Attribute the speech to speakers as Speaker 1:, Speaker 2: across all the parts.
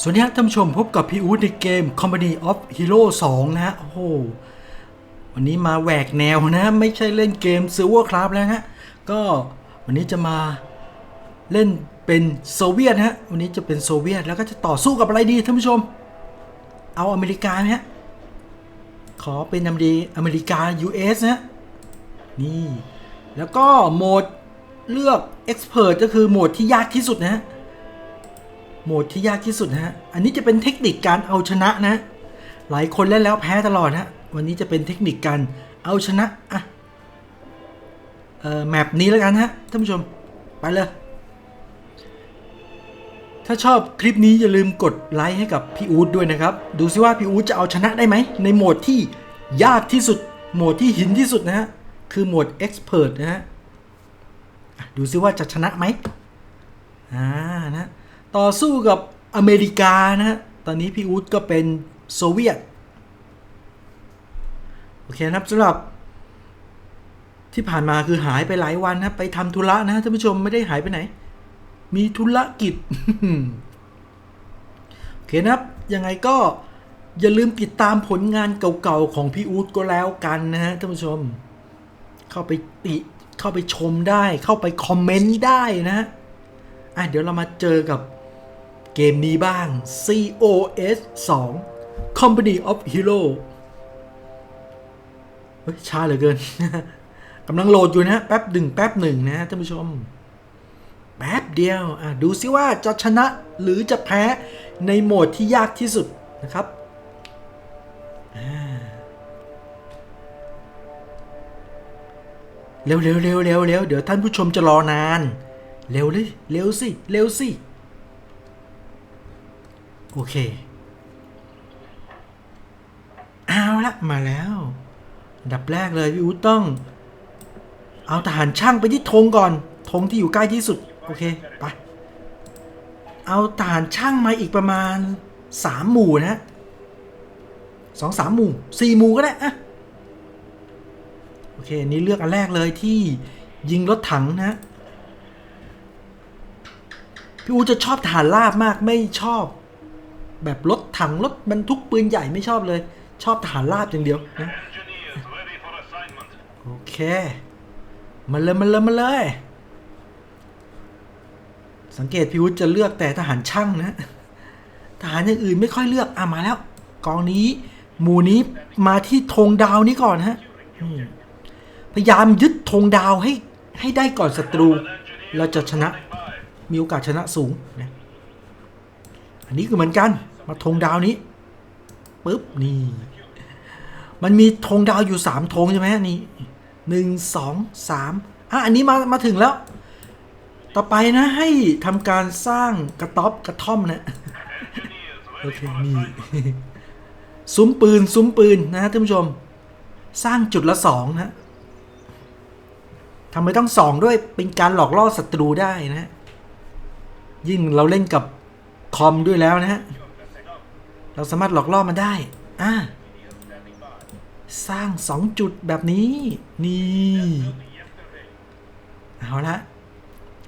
Speaker 1: สวัสดีครับท่านผู้ชมพบกับพี่อู๊ดในเกม Company of Hero 2 นะฮะ โอ้โห วันนี้มาแหวกแนวนะ ไม่ใช่เล่นเกม Silver Craft แล้วนะฮะก็วันนี้จะมาเล่นเป็นโซเวียตนะฮะ วันนี้จะเป็นโซเวียตแล้วก็จะต่อสู้กับอะไรดีท่านผู้ชม เอาอเมริกาฮะ ขอเป็นอเมริอเมริกา US นะฮะนี่ แล้วก็โหมดเลือก Expert ก็คือโหมดที่ยากที่สุดนะฮะ โหมดที่ยากที่สุดนะฮะ อันนี้จะเป็นเทคนิคการเอาชนะนะ หลายคนเล่นแล้วแพ้ตลอดนะวันนี้จะเป็นเทคนิคการเอาชนะอะเอ่อแมปนี้แล้วกันฮะท่านผู้ชมไปเลย ถ้าชอบคลิปนี้อย่าลืมกดไลค์ให้กับพี่อู๊ดด้วยนะครับ ดูซิว่าพี่อู๊ดจะเอาชนะได้ไหม ในโหมดที่ยากที่สุด โหมดที่หินที่สุดนะฮะ คือโหมด Expert นะฮะอะดูซิว่าจะชนะไหมอ่านะ ต่อสู้กับอเมริกานะฮะ ตอนนี้พี่อู๊ดก็เป็นโซเวียต โอเคนะครับสำหรับ ที่ผ่านมาคือหายไปหลายวันนะไปทำธุระนะท่านผู้ชมไม่ได้หายไปไหน มีธุรกิจ โอเคนะครับ ยังไงก็อย่าลืมติดตามผลงานเก่าๆ ของพี่อู๊ดก็แล้วกันนะฮะท่านผู้ชม เข้าไปติเข้าไปชมได้ เข้าไปคอมเมนต์ได้นะฮะอะเดี๋ยวเรามาเจอกับ เกมนี้บ้าง COS 2 Company of Hero เฮ้ยช้าเหลือเกินกำลังโหลดอยู่นะ แป๊บหนึ่งแป๊บหนึ่งนะท่านผู้ชม แป๊บเดียวอะดูซิว่าจะชนะหรือจะแพ้ในโหมดที่ยากที่สุดนะครับเร็วเร็วเร็วเร็วเร็วเดี๋ยวท่านผู้ชมจะรอนาน เร็วเลยเร็วสิ เร็วสิ โอเค เอาละมาแล้วดับแรกเลยพี่อูต้อง เอาทหารช่างไปที่ธงก่อนธงที่อยู่ใกล้ที่สุด โอเคไปเอาทหารช่างมาอีกประมาณสามหมู่นะสองสามหมู่สี่หมู่ก็ได้อะโอเคนี่เลือกอันแรกเลยที่ยิงรถถังนะพี่อูจะชอบฐานลาบมากไม่ชอบ แบบรถถังรถบรรทุกปืนใหญ่ไม่ชอบเลย ชอบฐานลาบอย่างเดียวนะโอเค มาเลยมาเลยมาเลย สังเกตพี่วุฒจะเลือกแต่ทหารช่างนะ ทหารอย่างอื่นไม่ค่อยเลือกอะมาแล้ว กองนี้ หมู่นี้มาที่ธงดาวนี้ก่อนฮะพยายามยึดธงดาวให้ให้ได้ก่อนศัตรู เราจะชนะมีโอกาสชนะสูงนะ อันนี้คือเหมือนกัน มาธงดาวนี้ปุ๊บนี่ มันมีธงดาวอยู่สามธงใช่ไหมนี่หนึ่งสองสามอะอันนี้มามาถึงแล้ว ต่อไปนะให้ทำการสร้างกระต๊อบกระท่อมนะโอเคนี่ซุ้มปืนซุ้มปืนนะฮะท่านผู้ชม สร้างจุดละสองนะทำไมต้องสองด้วยเป็นการหลอกล่อศัตรูได้นะ ยิ่งเราเล่นกับ คอมด้วยแล้วนะฮะ เราสามารถหลอกล่อมันได้อ่าสร้างสองจุดแบบนี้ นี่ เอาละ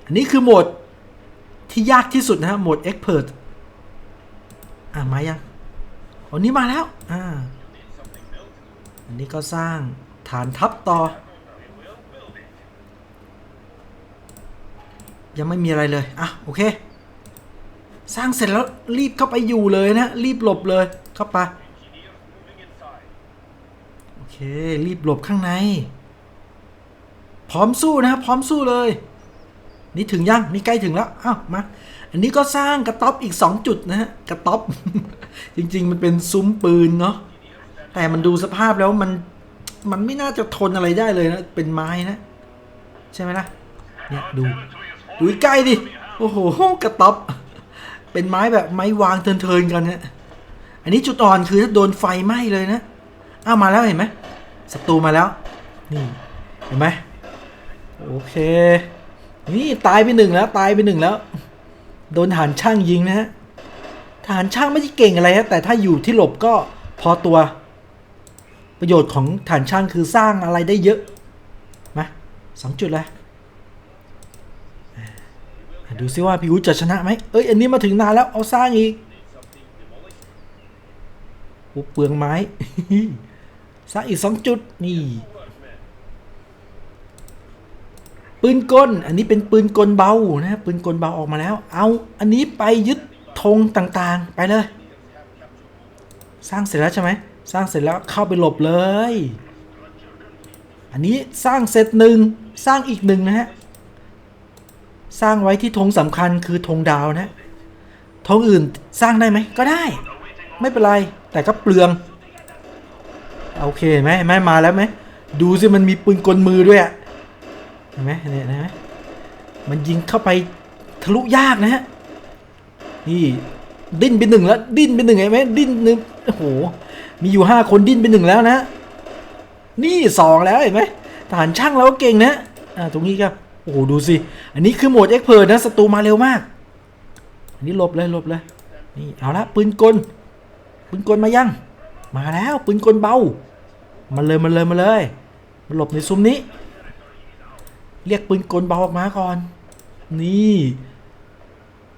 Speaker 1: อันนี้คือโหมดที่ยากที่สุดนะฮะโหมด Expert อะ มายังอันนี้มาแล้ว อ่า อันนี้ก็สร้างฐานทัพต่อ ยังไม่มีอะไรเลย อะ โอเค สร้างเสร็จแล้วรีบเข้าไปอยู่เลยนะ รีบหลบเลยเข้าไปโอเค รีบหลบข้างใน พร้อมสู้นะพร้อมสู้เลย นี่ถึงยังนี่ใกล้ถึงแล้วอ้าวมาอันนี้ก็สร้างกระต๊อบอีก 2 จุดนะฮะกระต๊อบจริง ๆ มันเป็นซุ้มปืนเนาะแต่มันดูสภาพแล้วมันมันไม่น่าจะทนอะไรได้เลยนะ เป็นไม้นะ ใช่ไหมล่ะเนี่ยดูดูใกล้ดิโอ้โหกระต๊อบ เป็นไม้แบบไม้วางเทินๆกันนะอันนี้จุดอ่อนคือถ้าโดนไฟไหม้เลยนะอ้าวมาแล้วเห็นไหมศัตรูมาแล้ว นี่เห็นไหมโอเค นี่ตายไปหนึ่งแล้วตายไปหนึ่งแล้ว โดนทหารช่างยิงนะฮะทหารช่างไม่ใช่เก่งอะไรฮะแต่ถ้าอยู่ที่หลบก็พอตัว ประโยชน์ของทหารช่างคือสร้างอะไรได้เยอะมาสองจุดแล้ว ดูซิว่าพี่อู๋จะชนะไหมเอ้ยอันนี้มาถึงนานแล้วเอาสร้างอีกโอ้เปลืองไม้สร้างอีกสองจุดนี่ปืนกล อันนี้เป็นปืนกลเบานะปืนกลเบาออกมาแล้ว เอาอันนี้ไปยึดธงต่างๆ ไปเลย สร้างเสร็จแล้วใช่ไหมสร้างเสร็จแล้วเข้าไปหลบเลย อันนี้สร้างเสร็จหนึ่งสร้างอีกหนึ่งนะฮะ สร้างไว้ที่ธงสำคัญคือธงดาวนะธงอื่นสร้างได้ไหมก็ได้ ไม่เป็นไร แต่ก็เปลือง โอเคไหมไหมมาแล้วไหมดูสิมันมีปืนกลมือด้วยอะเห็นไหมเนี่ยนไหมมันยิงเข้าไปทะลุยากนะฮะนี่ดิ้นไปหนึ่งแล้ว ดิ้นไปหนึ่งเห็นไหมดิ้นหนึ่งโอ้โหมีอยู่ห้าคนดิ้นไปหนึ่งแล้วนะ นี่สองแล้วเห็นไหมทหารช่างเราก็เก่งนะอ่าตรงนี้ครับ โอ้โหดูสิ อันนี้คือโหมดเอ็กเพร์นะศัตรูมาเร็วมาก อันนี้หลบเลยหลบเลย นี่เอาละปืนกล ปืนกลมายัง มาแล้วปืนกลเบามาเลยมาเลยมาเลยมาหลบในซุ้มนี้ เรียกปืนกลเบาออกมาก่อน นี่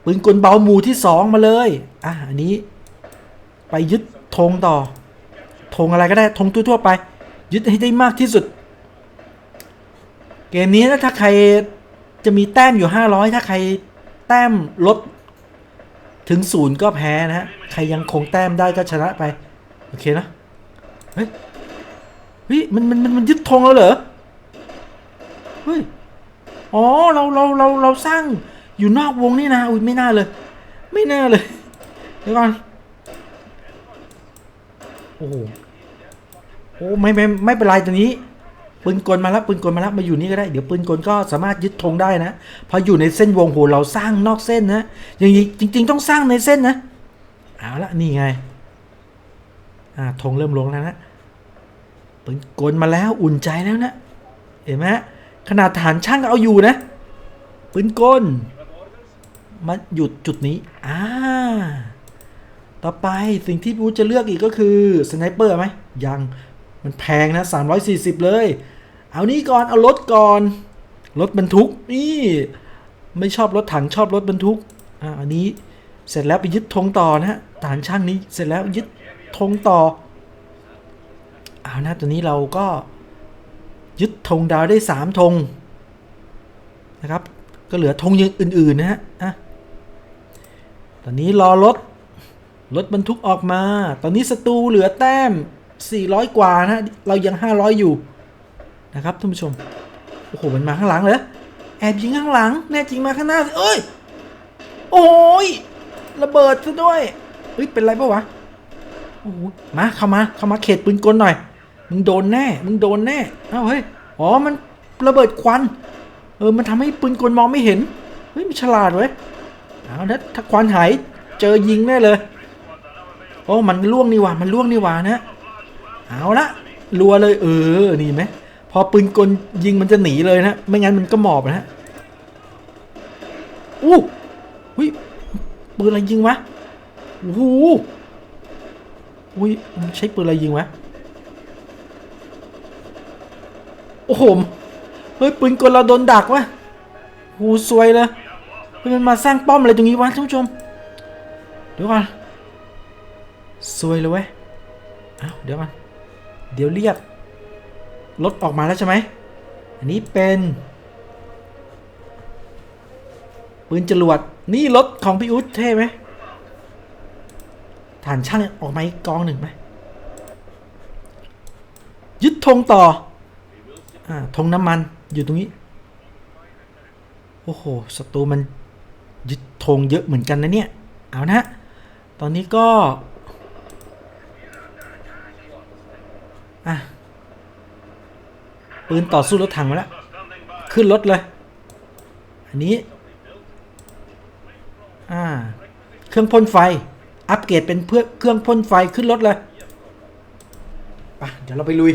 Speaker 1: ปืนกลเบาหมู่ที่สองมาเลย อะอันนี้ ไปยึดธงต่อธงอะไรก็ได้ธงทั่วๆไป ยึดให้ได้มากที่สุด เกมนี้นะถ้าใครจะมีแต้มอยู่ 500 ถ้าใครแต้มลดถึงศูนย์ก็แพ้นะฮะ ใครยังคงแต้มได้ก็ชนะไป โอเคนะ เฮ้ยเฮ้ยมันมันมันมันยึดธงแล้วเหรอ เฮ้ย อ๋อ เราเราเราเราสร้างอยู่นอกวงนี่นะ อุ้ยไม่น่าเลย ไม่น่าเลย เดี๋ยวก่อน โอ้โห โอ้ไม่ไม่ไม่เป็นไรตอนนี้ ปืนกลมาแล้วปืนกลมาแล้วมาอยู่นี่ก็ได้เดี๋ยวปืนกลก็สามารถยึดธงได้นะพออยู่ในเส้นวงโหเราสร้างนอกเส้นนะอย่างนี้จริง ๆ ต้องสร้างในเส้นนะเอาละนี่ไงอ่าธงเริ่มลงแล้วนะปืนกลมาแล้วอุ่นใจแล้วนะเห็นไหมขนาดฐานช่างก็เอาอยู่นะปืนกลมาหยุดจุดนี้อ่าต่อไปสิ่งที่พูจะเลือกอีกก็คือสไนเปอร์ไหมยังมันแพงนะ 340 เลย เอานี้ก่อนเอารถก่อนรถบรรทุกนี่ไม่ชอบรถถังชอบรถบรรทุกอ่าอันนี้เสร็จแล้วไปยึดธงต่อนะฮะฐานช่างนี้เสร็จแล้วยึดธงต่อเอานะตัวนี้เราก็ยึดธงดาวได้3ธงนะครับ ก็เหลือธงอย่างอื่นๆนะฮะอะตอนนี้รอรถรถบรรทุกออกมา ตอนนี้ศัตรูเหลือแต้ม 400 กว่านะเรายัง 500 อยู่ นะครับท่านผู้ชม โอ้โห มันมาข้างหลังเลยแอบยิงข้างหลัง แน่จริงมาข้างหน้าสิเอ้ย โอ้ย ระเบิดซะด้วย เฮ้ย เป็นไรปะวะ โอ้โห มาเข้ามา เข้ามาเขตปืนกลหน่อย มึงโดนแน่ มึงโดนแน่ เอ้าเฮ้ย อ๋อ มันระเบิดควัน เออ มันทำให้ปืนกลมองไม่เห็น เฮ้ย มันฉลาดเว้ยเอานะถ้าควันหาย เจอยิงแน่เลย โอ้ มันล่วงนี่หว่ามันล่วงนี่หว่านะ เอาละรัวเลย เออ นี่ไหม พอปืนกลยิงมันจะหนีเลยนะไม่งั้นมันก็หมอบนะฮะอู้หุยปืนอะไรยิงวะโอ้โหอุ้ยใช้ปืนอะไรยิงวะโอ้โหเฮ้ยปืนกลเราโดนดักวะโอ้ซวยเลยเฮ้ยมันมาสร้างป้อมอะไรตรงนี้วะท่านผู้ชมเดี๋ยวก่อนซวยเลยเว้ยเดี๋ยวก่อนเดี๋ยวเรียก รถออกมาแล้วใช่ไหม อันนี้เป็น ปืนจรวด นี่รถของพี่อุ๊ดเท่ไหมฐานช่างออกมาอีกกองหนึ่งไหม ยึดธงต่ออ่ธงน้ำมันอยู่ตรงนี้ โอ้โหศัตรูมันยึดธงเยอะเหมือนกันนะเนี่ย เอานะ ตอนนี้ก็ อะ ปืนต่อสู้รถถังมาแล้ว ขึ้นรถเลย อันนี้ อ่า เครื่องพ่นไฟ อัปเกรดเป็นเพื่อเครื่องพ่นไฟขึ้นรถเลยไปเดี๋ยวเราไปลุย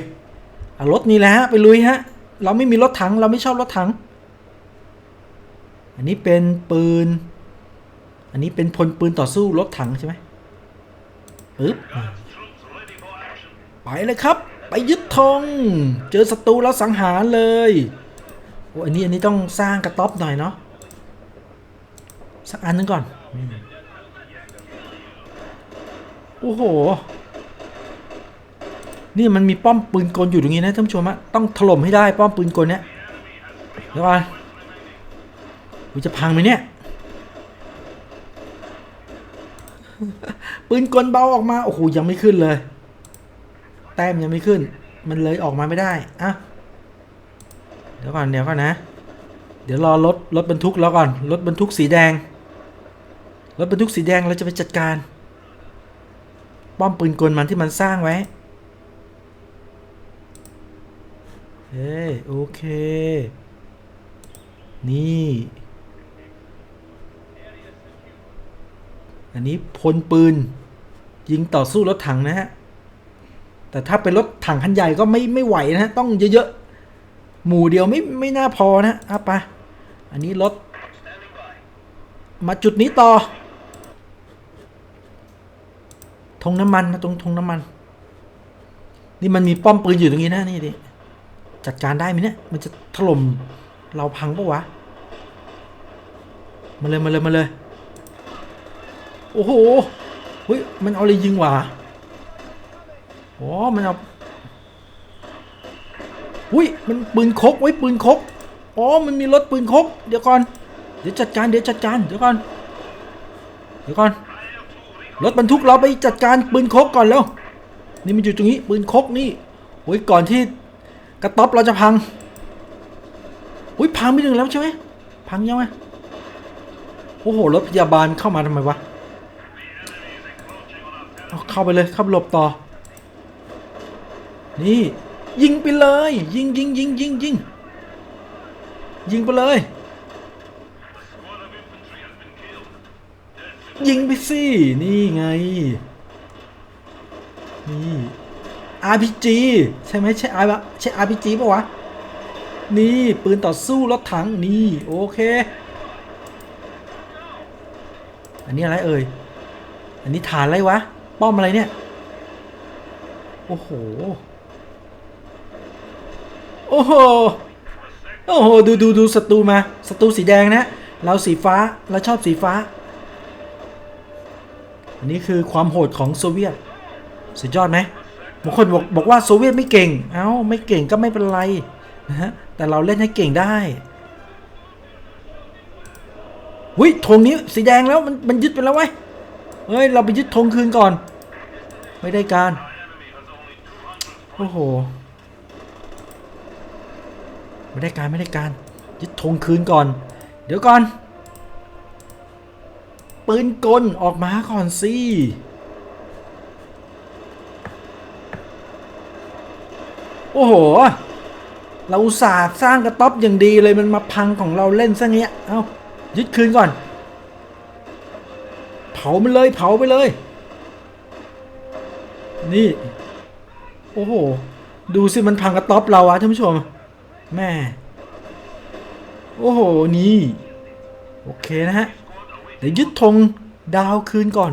Speaker 1: รถนี่แหละฮะ ไปลุยฮะ เราไม่มีรถถัง เราไม่ชอบรถถัง อันนี้เป็นปืน อันนี้เป็นพลปืนต่อสู้รถถังใช่ไหมปึ๊บอ่า
Speaker 2: Troops ready for action.
Speaker 1: ไปเลยครับ ไปยึดธงเจอศัตรูแล้วสังหารเลยโอ้อันนี้อันนี้ต้องสร้างกระต๊อบหน่อยเนาะสักอันนึงก่อนโอ้โห นี่มันมีป้อมปืนกลอยู่ตรงนี้นะท่านผู้ชมฮะต้องถล่มให้ได้ป้อมปืนกลเนี้ยเดี๋ยวก่อนกูจะพังไหมเนี่ย ปืนกลเบาออกมา โอ้โหยังไม่ขึ้นเลย แต้มยังไม่ขึ้น มันเลยออกมาไม่ได้อะเดี๋ยวก่อนเดี๋ยวก่อนนะ เดี๋ยวรอรถรถบรรทุกแล้วก่อนรถบรรทุกสีแดงรถบรรทุกสีแดงเราจะไปจัดการ ป้อมปืนกลมันที่มันสร้างไว้เฮ้ยโอเค นี่ อันนี้พลปืน ยิงต่อสู้รถถังนะฮะ แต่ถ้าเป็นรถถังคันใหญ่ก็ไม่ไม่ไหวนะต้องเยอะๆ หมู่เดียวไม่ไม่น่าพอนะอะปะอันนี้รถ มาจุดนี้ต่อธงน้ำมันมาตรงธงน้ำมัน นี่มันมีป้อมปืนอยู่ตรงนี้นะนี่ดิจัดการได้ไหมเนี่ยมันจะถล่มเราพังปะวะมาเลยมาเลยมาเลย โอ้โหเฮ้ยมันเอาอะไรยิงวะ โอ๋อมันเอาอุ้ยมันปืนคกไว้ยปืนคกอ๋อมันมีรถปืนคกเดี๋ยวก่อน เดี๋ยวจัดการเดี๋ยวจัดการเดี๋ยวก่อน เดี๋ยวก่อน รถบรรทุกเราไปจัดการปืนคกก่อนแล้ว นี่มันอยู่ตรงนี้ปืนคกนี่โอ้ยก่อนที่กระต๊อบเราจะพังอุ้ยพังไม่ถึงแล้วใช่ไหมพังยังไงโอ้โหรถพยาบาลเข้ามาทำไมวะเอาเข้าไปเลยเข้าไปหลบต่อ นี่ยิงไปเลย ยิงยิงยิงยิงยิงยิงไปเลย ยิงไปสินี่ไง นี่ RPG ใช่ไหมใช่ R ใช่ RPG ป่ะวะ นี่ปืนต่อสู้รถถังนี่โอเค อันนี้อะไรเอ่ย อันนี้ฐานอะไรวะ ป้อมอะไรเนี่ย โอ้โห โอ้โห โอ้โห ดูดูดูศัตรูมาศัตรูสีแดงนะ เราสีฟ้า เราชอบสีฟ้า อันนี้คือความโหดของโซเวียต สุดยอดไหมบางคนบอกบอกว่าโซเวียตไม่เก่ง เอ้า ไม่เก่งก็ไม่เป็นไรนะฮะ แต่เราเล่นให้เก่งได้หุยธงนี้สีแดงแล้วมันมันยึดไปแล้วไว้ยเฮ้ย เราไปยึดธงคืนก่อน ไม่ได้การ โอ้โห ไม่ได้การไม่ได้การยึดธงคืนก่อน เดี๋ยวก่อน ปืนกลออกมาก่อนสิโอ้โห เราอุตส่าห์สร้างกระต๊อบอย่างดีเลยมันมาพังของเราเล่นซะเงี้ย เอายึดคืนก่อน เผามันเลยเผาไปเลย นี่ โอ้โห ดูสิมันพังกระต๊อบเราอะท่านผู้ชม แม่โอ้โห นี่ โอเคนะฮะ เดี๋ยวยึดธงดาวคืนก่อน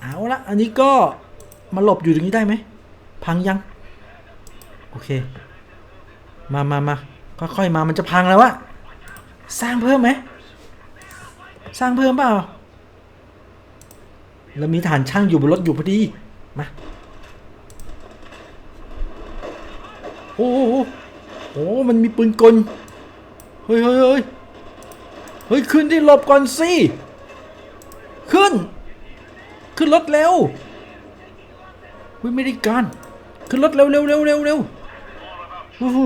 Speaker 1: เอาละอันนี้ก็มาหลบอยู่ตรงนี้ได้ไหม พังยัง โอเค มามามาค่อยๆมามันจะพังแล้ววะสร้างเพิ่มไหม สร้างเพิ่มเปล่าเรามีฐานช่างอยู่บนรถอยู่พอดี มา โอ้โห อ้มันมีปืนกล เฮ้ยเฮ้ยเฮ้ยเฮ้ยขึ้นที่หลบก่อนสิ ขึ้น ขึ้นรถเร็วเฮ้ยไม่ได้การ ขึ้นรถเร็วเร็วเร็วเร็วเร็วโอ้โห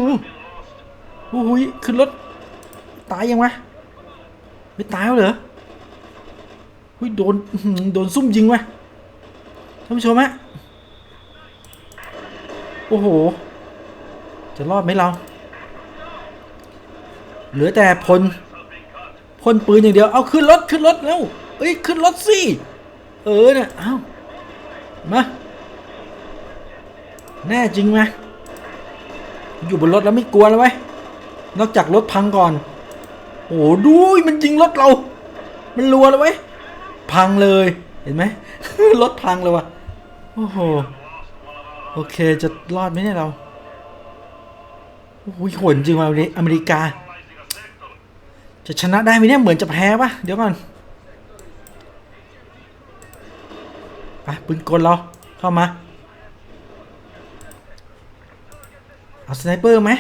Speaker 1: โอ้โหขึ้นรถ ตายยังวะไม่ตายแล้วเหรอเฮ้ยโดนโดนซุ่มยิงวะท่านผู้ชมฮะโอ้โห จะรอดไหมเรา เหลือแต่พลพ่นปืนอย่างเดียว เอาขึ้นรถขึ้นรถแล้วเอ้ยขึ้นรถสิ เออเนี่ยเอามา แน่จริงไหมอยู่บนรถแล้วไม่กลัวแล้วไหมนอกจากรถพังก่อน โอ้ดูมันยิงรถเรา มันรัวเลยเว้ยพังเลย เห็นไหมรถพังเลยวะโอ้โห โอเคจะรอดไหมเนี่ยเรา โอ้โหโหดจริงว่ะอเมริกา จะชนะได้ไหมเนี่ยเหมือนจะแพ้ปะเดี๋ยวก่อนไปปืนกลเราเข้ามา เอาสไนเปอร์ไหม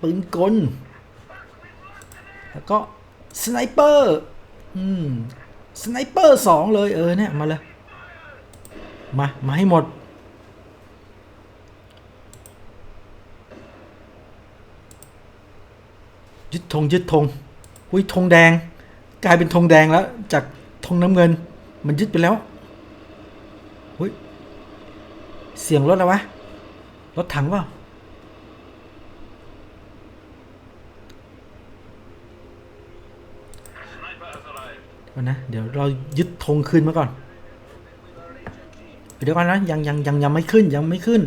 Speaker 1: ปืนกล แล้วก็สไนเปอร์อืมสไนเปอร์สองเลยเออเนี่ย มาเลย มา มาให้หมด ยึดธงยึดธงอุ้ยธงแดง กลายเป็นธงแดงแล้ว จากธงน้ำเงิน มันยึดไปแล้วอุ้ยเสียงรถอะไรวะรถถังเปล่าก่อนนะเดี๋ยวเรายึดธงคืนมาก่อน เดี๋ยวก่อนนะยังยังยังยังไม่ขึ้นยังไม่ขึ้น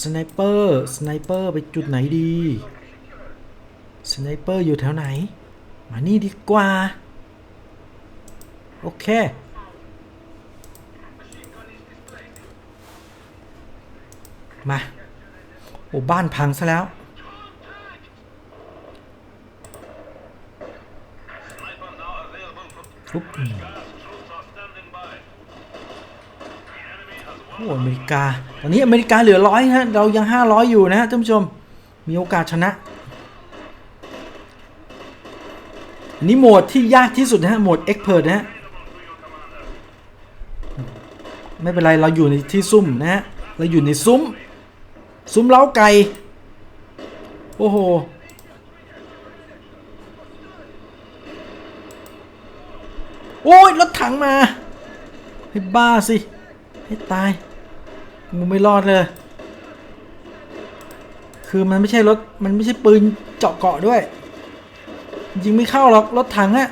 Speaker 1: สไนเปอร์สไนเปอร์ไปจุดไหนดี สไนเปอร์อยู่แถวไหน มานี่ดีกว่า โอเคมา โอ้บ้านพังซะแล้ว ปุ๊บโอ้อเมริกา ตอนนี้อเมริกาเหลือร้อยฮะ เรายังห้าร้อยอยู่นะฮะท่านผู้ชม มีโอกาสชนะ อันนี้โหมดที่ยากที่สุดนะฮะ โหมด Expert นะฮะ ไม่เป็นไร เราอยู่ในที่ซุ่มนะฮะ เราอยู่ในซุ้ม ซุ้มเล้าไก่ โอ้โห โอ้ย รถถังมา ให้บ้าสิ ให้ตายมึงไม่รอดเลย คือมันไม่ใช่รถ มันไม่ใช่ปืนเจาะเกาะด้วย ยิงไม่เข้าหรอกรถถังอะ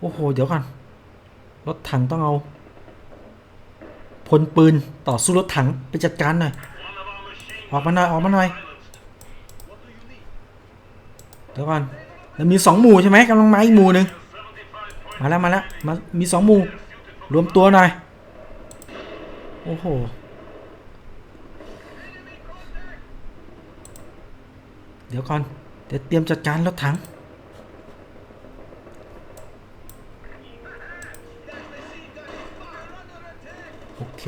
Speaker 1: โอ้โห เดี๋ยวก่อน รถถังต้องเอาพลปืนต่อสู้รถถังไปจัดการหน่อย ออกมาหน่อย ออกมาหน่อย เดี๋ยวก่อนแล้วมีสองหมู่ใช่ไหมกำลังมาอีกหมู่หนึ่งมาแล้วมาแล้วมามีสองหมู่รวมตัวหน่อย โอ้โหเดี๋ยวก่อน ดี๋ยวเตรียมจัดการรถถัง โอเค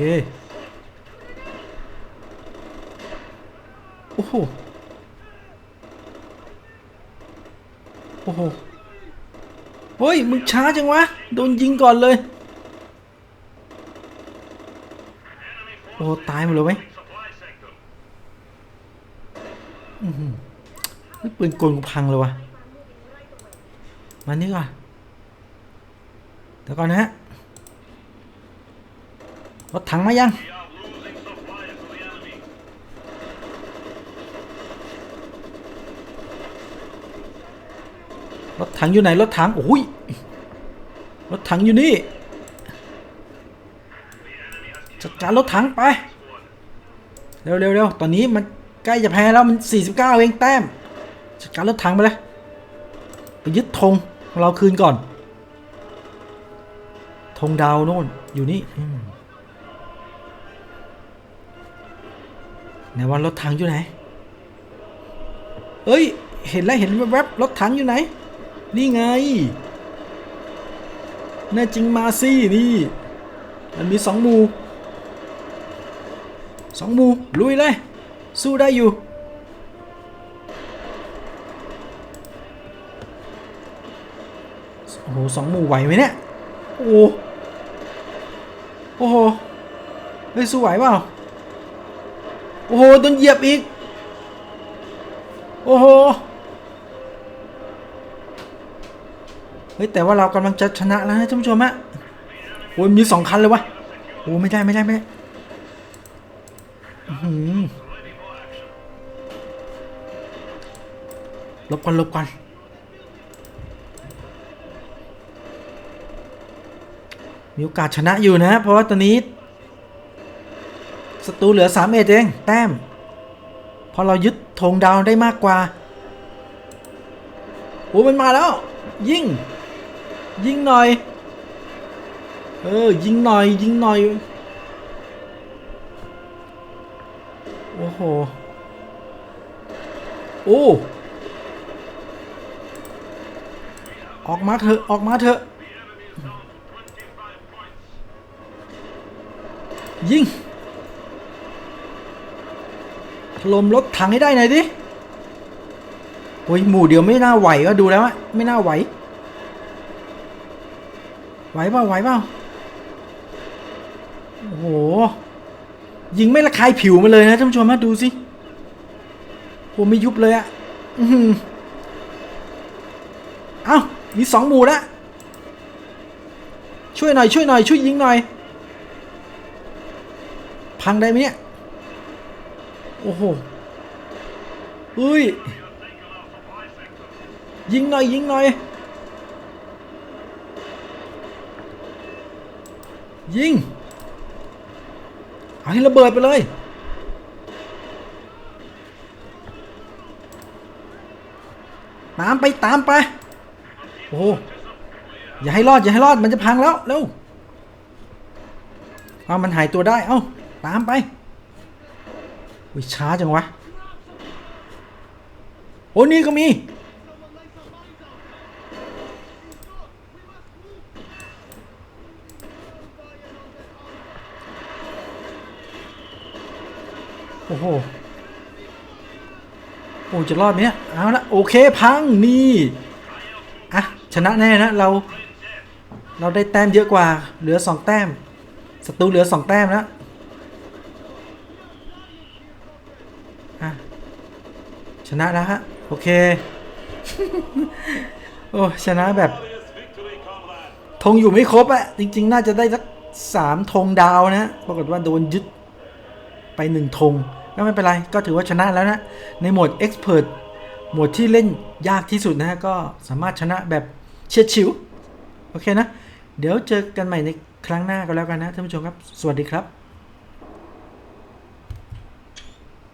Speaker 1: โอ้โห โอ้โห เฮ้ย มึงช้าจังวะ โดนยิงก่อนเลย โอ้ ตายหมดเลยไหม ปืนกลกูพังเลยวะมานี่ก่อนเดี๋ยวก่อนนะฮะรถถังมายังรถถังอยู่ไหนรถถังโอ้ยรถถังอยู่นี่จัดการรถถังไป เร็วเร็วเร็วตอนนี้มันใกล้จะแพ้แล้วมัน 49 เองแต้ม จัดการรถถังไปเลยไปยึดธงของเราคืนก่อนธงดาวโน่นอยู่นี่อืมไหนวันรถถังอยู่ไหนเอ้ย เห็นแล้วเห็นแวบๆรถถังอยู่ไหน นี่ไงแน่จริงมาสินี่ มันมีสองมูสองมูลุยเลย สู้ได้อยู่ โอ้โหสองหมู่ไหวไหมเนี่ย โอ้โหโอ้โหเฮ้ยสู้ไหวเปล่า โอ้โหโดนเหยียบอีก โอ้โห เฮ้ยแต่ว่าเรากำลังจะชนะแล้วนะท่านผู้ชมฮะโอ้ยมีสองคันเลยวะโอ้ไม่ได้ไม่ได้ไม่ได้อื้อหือหลบก่อนหลบก่อน มีโอกาสชนะอยู่นะ เพราะว่าตอนนี้ศัตรูเหลือสามเอ็ดเองแต้มพอเรายึดธงดาวได้มากกว่าโอ้มันมาแล้ว ยิงยิงหน่อย เออ ยิงหน่อย ยิงหน่อย โอ้โห โอ้ ออกมาเถอะ ออกมาเถอะ ยิงถล่มรถถังให้ได้หน่อยดิโอ้ยหมู่เดียวไม่น่าไหวก็ดูแล้วอะไม่น่าไหว ไหวเปล่าไหวเปล่าโอ้โหยิงไม่ระคายผิวมาเลยนะท่านผู้ชมมาดูสิโหไม่ยุบเลยอะอื้อหือเอ้ามีสองหมู่ล้วช่วยหน่อยช่วยหน่อยช่วยยิงหน่อย พังได้ไหมเนี่ย โอ้โหเฮ้ย ยิงหน่อยยิงหน่อย ยิงเอาให้ระเบิดไปเลยตามไปตามไป โอ้โหอย่าให้รอดอย่าให้รอดมันจะพังแล้วเร็วเอามันหายตัวได้ เอ้า ตามไปอุ้ยช้าจังวะ โอ้นี่ก็มี โอ้โห โอ้จะรอดไหมเนี่ยเอาละโอเคพังนี่อะชนะแน่นะเราเราได้แต้มเยอะกว่า เหลือสองแต้มศัตรูเหลือสองแต้มแล้วอะ ชนะแล้วฮะ โอเค โอ้ ชนะแบบธงอยู่ไม่ครบอะจริง ๆ น่าจะได้สักสามธงดาวนะปรากฏว่าโดนยึดไปหนึ่งธงก็ไม่เป็นไร ก็ถือว่าชนะแล้วนะ ในโหมด Expert โหมดที่เล่นยากที่สุดนะฮะ ก็สามารถชนะแบบเฉียดฉิว โอเคนะ เดี๋ยวเจอกันใหม่ในครั้งหน้าก็แล้วกันนะท่านผู้ชมครับ สวัสดีครับ